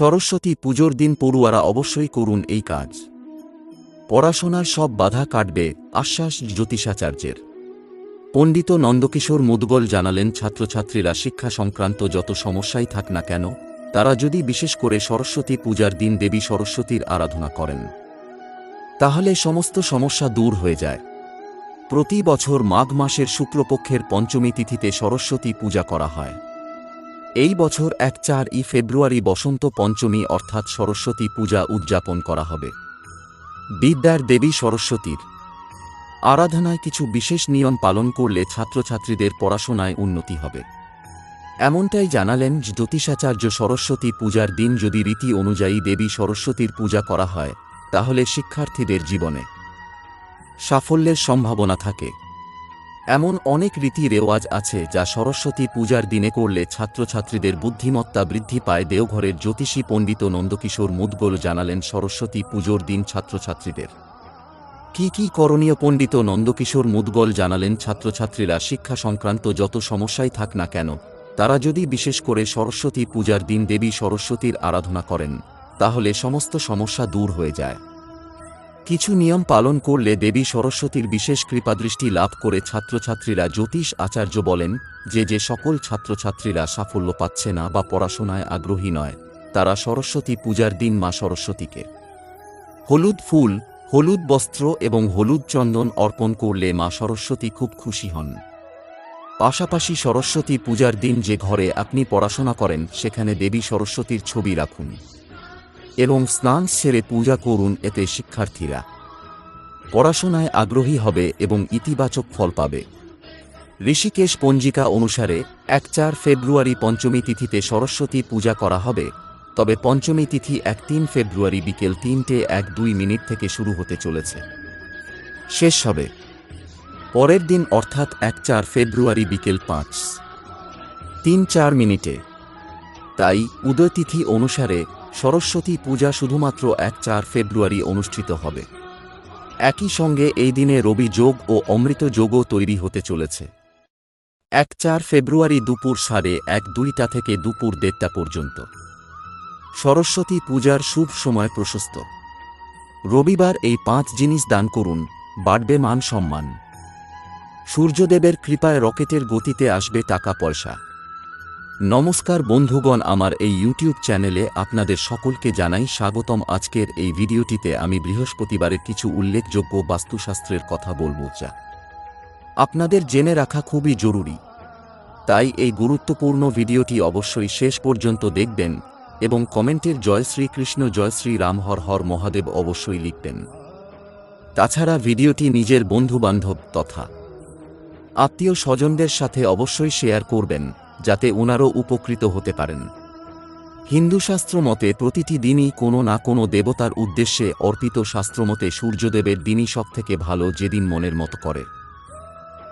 সরস্বতী পুজোর দিন পড়ুয়ারা অবশ্যই করুন এই কাজ। পড়াশোনার সব বাধা কাটবে আশ্বাস জ্যোতিষাচার্যের। পণ্ডিত নন্দকিশোর মুদগল জানালেন, ছাত্রছাত্রীরা শিক্ষা সংক্রান্ত যত সমস্যাই থাক না কেন, তারা যদি বিশেষ করে সরস্বতী পূজার দিন দেবী সরস্বতীর আরাধনা করেন, তাহলে সমস্ত সমস্যা দূর হয়ে যায়। প্রতি বছর মাঘ মাসের শুক্লপক্ষের পঞ্চমী তিথিতে সরস্বতী পূজা করা হয়। এই বছর এক চার ই ফেব্রুয়ারি বসন্ত পঞ্চমী অর্থাৎ সরস্বতী পূজা উদযাপন করা হবে। বিদ্যার দেবী সরস্বতীর। আরাধনায় কিছু বিশেষ নিয়ম পালন করলে ছাত্রছাত্রীদের পড়াশোনায় উন্নতি হবে। এমনটাই জানালেন জ্যোতিষাচার্য সরস্বতী পূজার দিন যদি রীতি অনুযায়ী দেবী সরস্বতীর পূজা করা হয়, তাহলে শিক্ষার্থীদের জীবনে সাফল্যের সম্ভাবনা থাকে। এমন অনেক রীতি রেওয়াজ আছে যা সরস্বতী পূজার দিনে করলে ছাত্রছাত্রীদের বুদ্ধিমত্তা বৃদ্ধি পায়। দেওঘরের জ্যোতিষী পণ্ডিত নন্দকিশোর মুদগল জানালেন সরস্বতী পুজোর দিন ছাত্রছাত্রীদের। কি কি করণীয় পণ্ডিত নন্দকিশোর মুদগল জানালেন ছাত্রছাত্রীরা, শিক্ষা সংক্রান্ত যত সমস্যাই থাক না কেন, তারা যদি বিশেষ করে সরস্বতী পূজার দিন দেবী সরস্বতীর আরাধনা করেন, তাহলে সমস্ত সমস্যা দূর হয়ে যায়। কিছু নিয়ম পালন করলে দেবী সরস্বতীর বিশেষ কৃপাদৃষ্টি লাভ করে ছাত্রছাত্রীরা জ্যোতিষ আচার্য বলেন, যে যে সকল ছাত্রছাত্রীরা সাফল্য পাচ্ছে না বা পড়াশোনায় আগ্রহী নয়, তারা সরস্বতী পূজার দিন মা সরস্বতীকে। হলুদ ফুল, হলুদ বস্ত্র এবং হলুদ চন্দন অর্পণ করলে মা সরস্বতী খুব খুশি হন। পাশাপাশি সরস্বতী পূজার দিন যে ঘরে আপনি পড়াশোনা করেন, সেখানে দেবী সরস্বতীর ছবি রাখুন। এবং স্নান সেরে পূজা করুন এতে শিক্ষার্থীরা। পড়াশোনায় আগ্রহী হবে এবং ইতিবাচক ফল পাবে। ঋষিকেশ পঞ্জিকা অনুসারে এক চার ফেব্রুয়ারি পঞ্চমী তিথিতে সরস্বতী পূজা করা হবে, তবে পঞ্চমী তিথি এক তিন ফেব্রুয়ারি বিকেল তিনটে এক দুই মিনিট থেকে শুরু হতে চলেছে। শেষ হবে। পরের দিন অর্থাৎ এক চার ফেব্রুয়ারি বিকেল পাঁচ। তিন চার মিনিটে। তাই উদয়তিথি অনুসারে সরস্বতী পূজা শুধুমাত্র এক চার ফেব্রুয়ারি অনুষ্ঠিত হবে। একই সঙ্গে এই দিনে রবি যোগ ও অমৃত যোগও তৈরি হতে চলেছে। এক চার ফেব্রুয়ারি দুপুর সাড়ে এক দুইটা থেকে দুপুর দেড়টা পর্যন্ত। সরস্বতী পূজার শুভ সময় প্রশস্ত। রবিবার এই পাঁচ জিনিস দান করুন, বাড়বে মান সম্মান। সূর্যদেবের কৃপায় রকেটের গতিতে আসবে টাকা পয়সা নমস্কার বন্ধুগণ, আমার এই ইউটিউব চ্যানেলে আপনাদের সকলকে জানাই স্বাগতম। আজকের এই ভিডিওটিতে আমি বৃহস্পতিবারের কিছু উল্লেখযোগ্য বাস্তুশাস্ত্রের কথা বলব। যা আপনাদের জেনে রাখা খুবই জরুরি। তাই এই গুরুত্বপূর্ণ ভিডিওটি অবশ্যই শেষ পর্যন্ত দেখবেন এবং কমেন্টের জয় শ্রীকৃষ্ণ, জয় শ্রী রাম, হর হর মহাদেব অবশ্যই লিখবেন। তাছাড়া ভিডিওটি নিজের বন্ধুবান্ধব তথা আত্মীয় স্বজনদের সাথে অবশ্যই শেয়ার করবেন। যাতে ওনারও উপকৃত হতে পারেন। হিন্দু শাস্ত্র মতে প্রতিটি দিনই কোনো না কোনো দেবতার উদ্দেশ্যে অর্পিত শাস্ত্রমতে সূর্যদেবের দিনই সবথেকে ভালো যেদিন মনের মতো করে।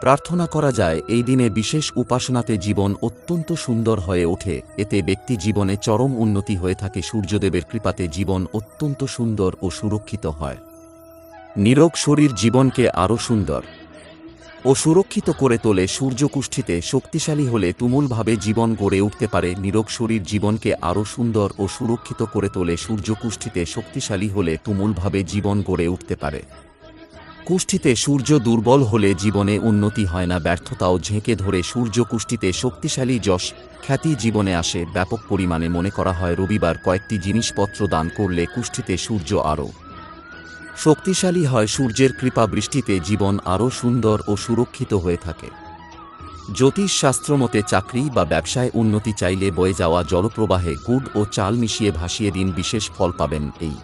প্রার্থনা করা যায়, এই দিনে বিশেষ উপাসনাতে জীবন অত্যন্ত সুন্দর হয়ে ওঠে, এতে ব্যক্তি জীবনে চরম উন্নতি হয়ে থাকে, সূর্যদেবের কৃপাতে জীবন অত্যন্ত সুন্দর ও সুরক্ষিত হয়। নিরোগ শরীর জীবনকে আরও সুন্দর। ও সুরক্ষিত করে তোলে সূর্যকুষ্ঠিতে শক্তিশালী হলে তুমুলভাবে জীবন গড়ে উঠতে পারে নিরোগ শরীর জীবনকে আরও সুন্দর ও সুরক্ষিত করে তোলে সূর্যকুষ্ঠিতে শক্তিশালী হলে তুমুলভাবে জীবন গড়ে উঠতে পারে। কুষ্ঠিতে সূর্য দুর্বল হলে জীবনে উন্নতি হয় না, ব্যর্থতাও ঝেঁকে ধরে সূর্যকুষ্ঠিতে শক্তিশালী যশ খ্যাতি জীবনে আসে। ব্যাপক পরিমাণে মনে করা হয় রবিবার কয়েকটি জিনিসপত্র দান করলে কুষ্ঠিতে সূর্য আরও শক্তিশালী হয় সূর্যের কৃপা বৃষ্টিতে জীবন আরও সুন্দর ও সুরক্ষিত হয়ে থাকে। জ্যোতিষ শাস্ত্রমতে চাকরি বা ব্যবসায় উন্নতি চাইলে বয়ে যাওয়া জলপ্রবাহে গুড় ও চাল মিশিয়ে ভাসিয়ে দিন বিশেষ ফল পাবেন এই।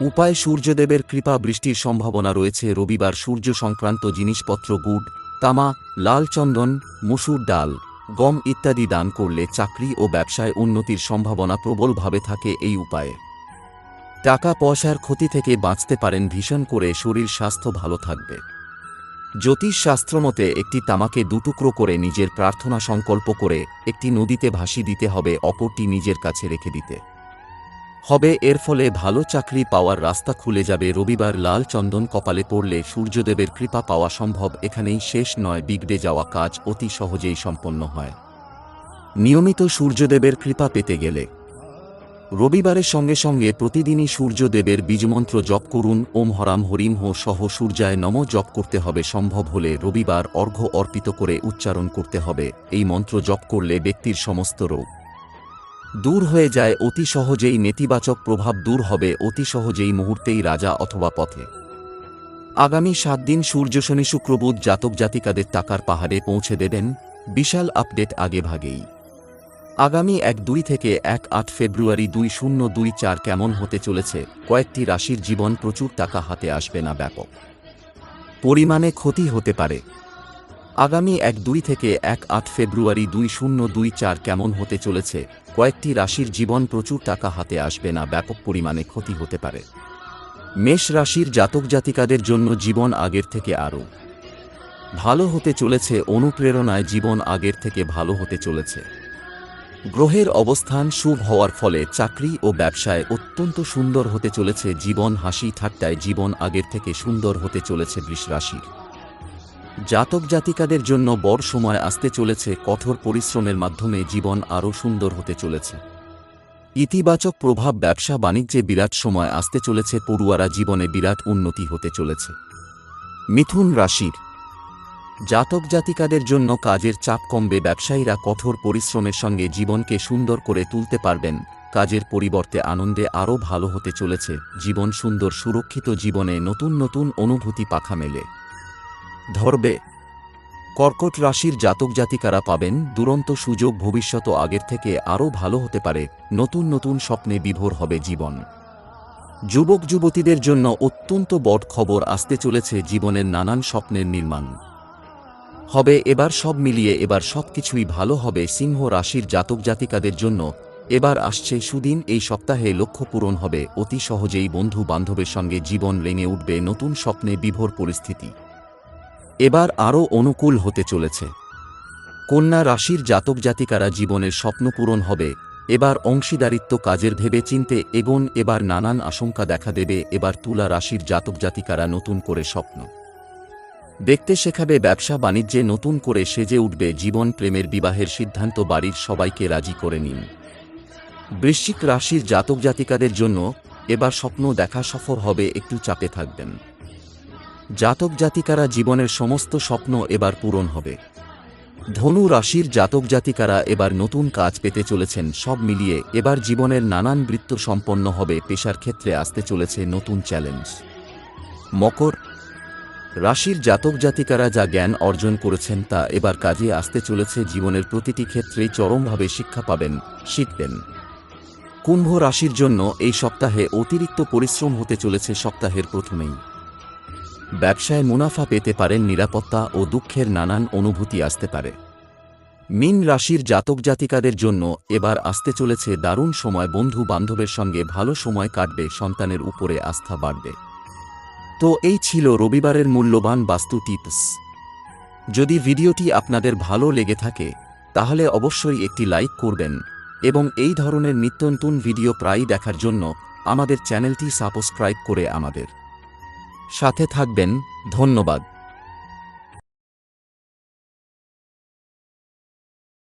উপায় সূর্যদেবের কৃপা বৃষ্টির সম্ভাবনা রয়েছে রবিবার সূর্য সংক্রান্ত জিনিসপত্র গুড়, তামা, লাল চন্দন, মুসুর ডাল, গম ইত্যাদি দান করলে চাকরি ও ব্যবসায় উন্নতির সম্ভাবনা প্রবলভাবে থাকে এই উপায়ে। টাকা পয়সার ক্ষতি থেকে বাঁচতে পারেন ভীষণ করে শরীর স্বাস্থ্য ভালো থাকবে। জ্যোতিষ শাস্ত্রমতে একটি তামাকে দুটুকরো করে নিজের প্রার্থনা সংকল্প করে একটি নদীতে ভাসি দিতে হবে, অপরটি নিজের কাছে রেখে দিতে। হবে এর ফলে ভালো চাকরি পাওয়ার রাস্তা খুলে যাবে, রবিবার লাল চন্দন কপালে পড়লে সূর্যদেবের কৃপা পাওয়া সম্ভব, এখানেই শেষ নয় বিগড়ে যাওয়া কাজ অতি সহজেই সম্পন্ন হয়। নিয়মিত সূর্যদেবের কৃপা পেতে গেলে রবিবারের সঙ্গে সঙ্গে প্রতিদিনই সূর্যদেবের বীজমন্ত্র জপ করুন, ওম হরাম হরিম হো সহ সূর্যায় নম জপ করতে হবে, সম্ভব হলে রবিবার অর্ঘ্য অর্পিত করে উচ্চারণ করতে হবে, এই মন্ত্র জপ করলে ব্যক্তির সমস্ত রোগ দূর হয়ে যায়, অতি সহজেই নেতিবাচক প্রভাব দূর হবে, অতি সহজেই মুহূর্তেই রাজা অথবা পথে। আগামী সাত দিন সূর্য শনি শুক্রবুধ জাতক জাতিকাদের টাকার পাহাড়ে পৌঁছে দেবেন, বিশাল আপডেট আগে ভাগেই আগামী এক দুই থেকে এক আট ফেব্রুয়ারি দুই শূন্য দুই চার কেমন হতে চলেছে? কয়েকটি রাশির জীবন প্রচুর টাকা হাতে আসবে না ব্যাপক। পরিমাণে ক্ষতি হতে পারে। আগামী এক দুই থেকে এক আট ফেব্রুয়ারি দুই শূন্য দুই চার কেমন হতে চলেছে? কয়েকটি রাশির জীবন প্রচুর টাকা হাতে আসবে না, ব্যাপক পরিমাণে ক্ষতি হতে পারে। মেষ রাশির জাতক জাতিকাদের জন্য জীবন আগের থেকে আরও ভালো হতে চলেছে। অনুপ্রেরণায় জীবন আগের থেকে ভালো হতে চলেছে। গ্রহের অবস্থান শুভ হওয়ার ফলে চাকরি ও ব্যবসায় অত্যন্ত সুন্দর হতে চলেছে জীবন হাসি ঠাট্টায় জীবন আগের থেকে সুন্দর হতে চলেছে বৃষরাশির। জাতক জাতিকাদের জন্য বড় সময় আসতে চলেছে কঠোর পরিশ্রমের মাধ্যমে জীবন আরও সুন্দর হতে চলেছে। ইতিবাচক প্রভাব ব্যবসা বাণিজ্যে বিরাট সময় আসতে চলেছে, পড়ুয়ারা জীবনে বিরাট উন্নতি হতে চলেছে। মিথুন রাশির জাতক জাতিকাদের জন্য কাজের চাপ কমবে, ব্যবসায়ীরা কঠোর পরিশ্রমের সঙ্গে জীবনকে সুন্দর করে তুলতে পারবেন। কাজের পরিবর্তে আনন্দে আরও ভালো হতে চলেছে। জীবন সুন্দর, সুরক্ষিত জীবনে নতুন নতুন অনুভূতি পাখা মেলে। ধরবে, কর্কট রাশির জাতক জাতিকারা পাবেন দুরন্ত সুযোগ ভবিষ্যৎ আগের থেকে আরও ভালো হতে পারে। নতুন নতুন স্বপ্নে বিভোর হবে জীবন। যুবক যুবতীদের জন্য অত্যন্ত বড় খবর আসতে চলেছে জীবনের নানান স্বপ্নের নির্মাণ। হবে এবার সব মিলিয়ে এবার সবকিছুই ভালো হবে সিংহ রাশির জাতক জাতিকাদের জন্য। এবার আসছে সুদিন, এই সপ্তাহে লক্ষ্য পূরণ হবে। অতি সহজেই বন্ধু বান্ধবের সঙ্গে জীবন লেঙে উঠবে নতুন স্বপ্নে বিভোর পরিস্থিতি। এবার আরও অনুকূল হতে চলেছে। কন্যা রাশির জাতক জাতিকারা জীবনের স্বপ্ন পূরণ হবে। এবার অংশীদারিত্ব কাজের ভেবে চিনতে এগোন, এবার নানান আশঙ্কা দেখা দেবে, এবার তুলা রাশির জাতক জাতিকারা নতুন করে স্বপ্ন। দেখতে শেখাবে ব্যবসা বাণিজ্যে নতুন করে সেজে উঠবে জীবন প্রেমের বিবাহের সিদ্ধান্ত বাড়ির সবাইকে রাজি করে নিন। বৃশ্চিক রাশির জাতক জাতিকাদের জন্য এবার স্বপ্ন দেখা সফর হবে, একটু চাপে থাকবেন। জাতক জাতিকারা জীবনের সমস্ত স্বপ্ন এবার পূরণ হবে। ধনু রাশির জাতক জাতিকারা এবার নতুন কাজ পেতে চলেছেন, সব মিলিয়ে এবার জীবনের নানান বৃত্ত সম্পন্ন হবে, পেশার ক্ষেত্রে আসতে চলেছে নতুন চ্যালেঞ্জ। মকর রাশির জাতক জাতিকারা যা জ্ঞান অর্জন করেছেন তা এবার কাজে আসতে চলেছে জীবনের প্রতিটি ক্ষেত্রেই চরমভাবে শিক্ষা পাবেন, শিখবেন। কুম্ভ রাশির জন্য এই সপ্তাহে অতিরিক্ত পরিশ্রম হতে চলেছে সপ্তাহের প্রথমেই। ব্যবসায় মুনাফা পেতে পারেন নিরাপত্তা ও দুঃখের নানান অনুভূতি আসতে পারে। মিন রাশির জাতক জাতিকাদের জন্য এবার আসতে চলেছে দারুণ সময় বন্ধু বান্ধবের সঙ্গে ভালো সময় কাটবে, সন্তানের উপরে আস্থা বাড়বে। তো এই ছিল রবিবারের মূল্যবান বাস্তু টিপস। যদি ভিডিওটি আপনাদের ভালো লেগে থাকে, তাহলে অবশ্যই একটি লাইক করবেন এবং এই ধরনের নিত্য নতুন ভিডিও প্রায়ই দেখার জন্য আমাদের চ্যানেলটি সাবস্ক্রাইব করে আমাদের। সাথে থাকবেন, ধন্যবাদ।